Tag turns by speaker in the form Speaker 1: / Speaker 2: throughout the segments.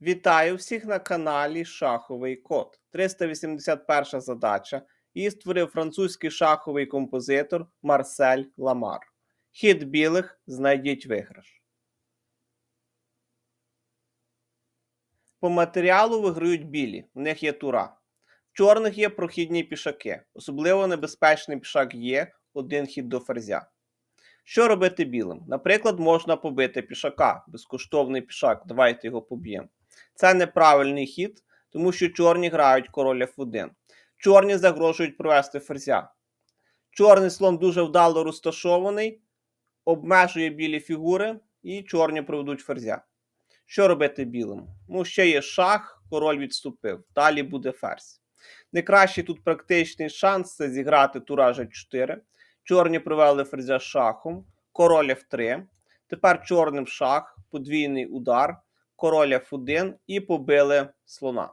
Speaker 1: Вітаю всіх на каналі Шаховий Код. 381 задача. Її створив французький шаховий композитор Марсель Ламар. Хід білих знайдіть виграш. По матеріалу виграють білі, в них є тура. В чорних є прохідні пішаки. Особливо небезпечний пішак є один хід до ферзя. Що робити білим? Наприклад, можна побити пішака, безкоштовний пішак. Давайте його поб'ємо. Це неправильний хід, тому що чорні грають король F1. Чорні загрожують провести ферзя. Чорний слон дуже вдало розташований, обмежує білі фігури, і чорні проведуть ферзя. Що робити білим? Ну, ще є шах, король відступив. Далі буде ферзь. Найкращий тут практичний шанс це зіграти тура G4. Чорні провели ферзя шахом, король F3. Тепер чорним шах, подвійний удар король F1 і побили слона.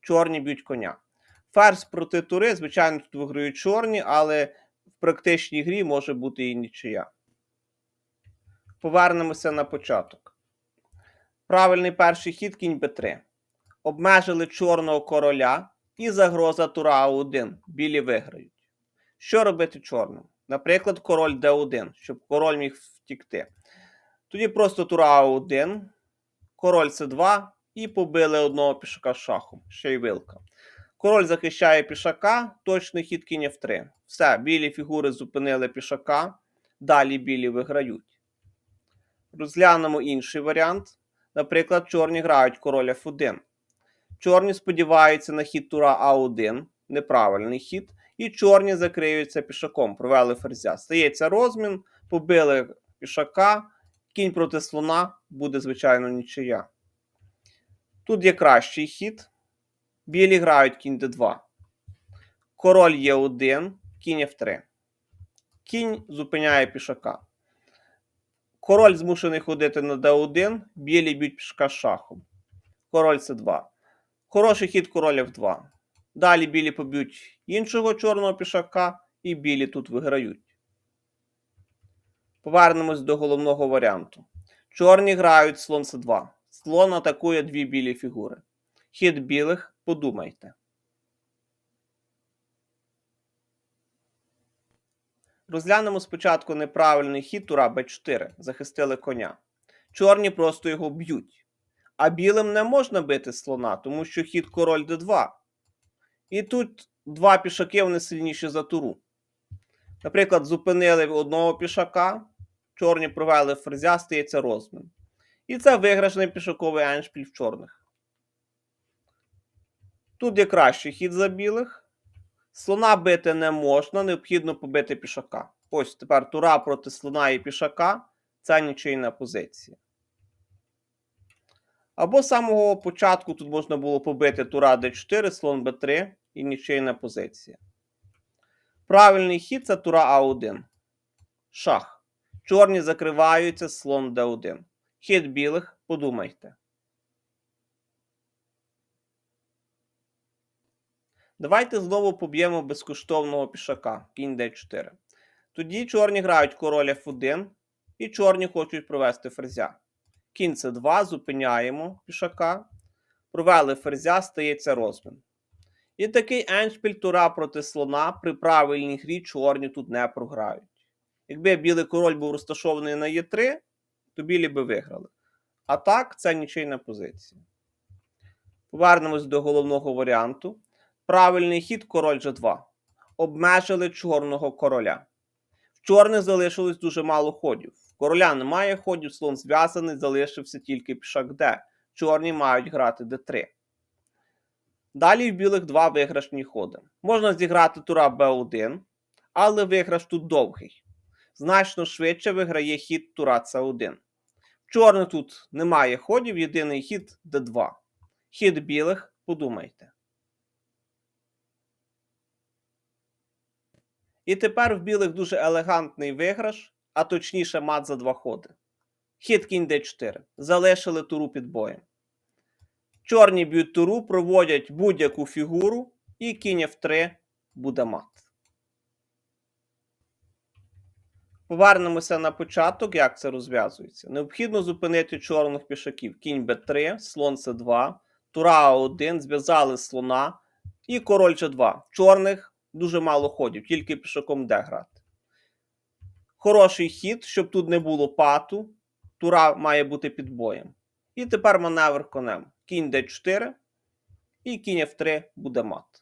Speaker 1: Чорні б'ють коня. Ферзь проти тури, звичайно, тут виграють чорні, але в практичній грі може бути і нічия. Повернемося на початок. Правильний перший хід кінь Б3. Обмежили чорного короля і загроза тура А1. Білі виграють. Що робити чорним? Наприклад, король Д1, щоб король міг втікти. Тоді просто тура А1, король С2 і побили одного пішака шахом, ще й вилка. Король захищає пішака, точний хід кінь F3. Все, білі фігури зупинили пішака, далі білі виграють. Розглянемо інший варіант. Наприклад, чорні грають король F1. Чорні сподіваються на хід тура А1, неправильний хід, і чорні закриються пішаком, провели ферзя. Стається розмін, побили пішака, кінь проти слона буде, звичайно, нічия. Тут є кращий хід. Білі грають кінь d2. Король є 1, кінь f3. Кінь зупиняє пішака. Король змушений ходити на d1, білі б'ють пішака шахом. Король c2. Хороший хід король f2. Далі білі поб'ють іншого чорного пішака, і білі тут виграють. Повернемось до головного варіанту. Чорні грають слон c2. Слон атакує дві білі фігури. Хід білих подумайте. Розглянемо спочатку неправильний хід тура b4. Захистили коня. Чорні просто його б'ють. А білим не можна бити слона, тому що хід король d2. І тут два пішаки вони сильніші за туру. Наприклад, зупинили одного пішака, чорні провели ферзя, стається розмін. І це виграшний пішаковий еншпіль в чорних. Тут є кращий хід за білих. Слона бити не можна, необхідно побити пішака. Ось тепер тура проти слона і пішака це нічийна позиція. Або з самого початку тут можна було побити тура d4, слон b3 і нічийна позиція. Правильний хід це тура А1. Шах. Чорні закриваються, слон d1. Хід білих, подумайте. Давайте знову поб'ємо безкоштовного пішака, кінь d4. Тоді чорні грають король f1 і чорні хочуть провести ферзя. Кінь c2, зупиняємо пішака. Провели ферзя, стається розмін. І такий еншпіль тура проти слона при правильній грі чорні тут не програють. Якби білий король був розташований на Е3, то білі би виграли. А так, це нічийна позиція. Повернемось до головного варіанту. Правильний хід король G2. Обмежили чорного короля. В чорних залишилось дуже мало ходів. Короля немає ходів, слон зв'язаний, залишився тільки пішак Д. Чорні мають грати d3. Далі в білих два виграшні ходи. Можна зіграти тура b1, але виграш тут довгий. Значно швидше виграє хід тура c1. В чорних тут немає ходів, єдиний хід d2. Хід білих, подумайте. І тепер в білих дуже елегантний виграш, а точніше мат за два ходи. Хід кінь d4. Залишили туру під боєм. Чорні б'ють туру, проводять будь-яку фігуру, і кінь f3 буде мат. Повернемося на початок, як це розв'язується. Необхідно зупинити чорних пішаків. Кінь Б3, слон С2, тура А1, зв'язали слона і король G2. Чорних дуже мало ходів, тільки пішаком Д грати. Хороший хід, щоб тут не було пату. Тура має бути під боєм. І тепер маневр конем. Кінь d4 і кінь f3 буде мат.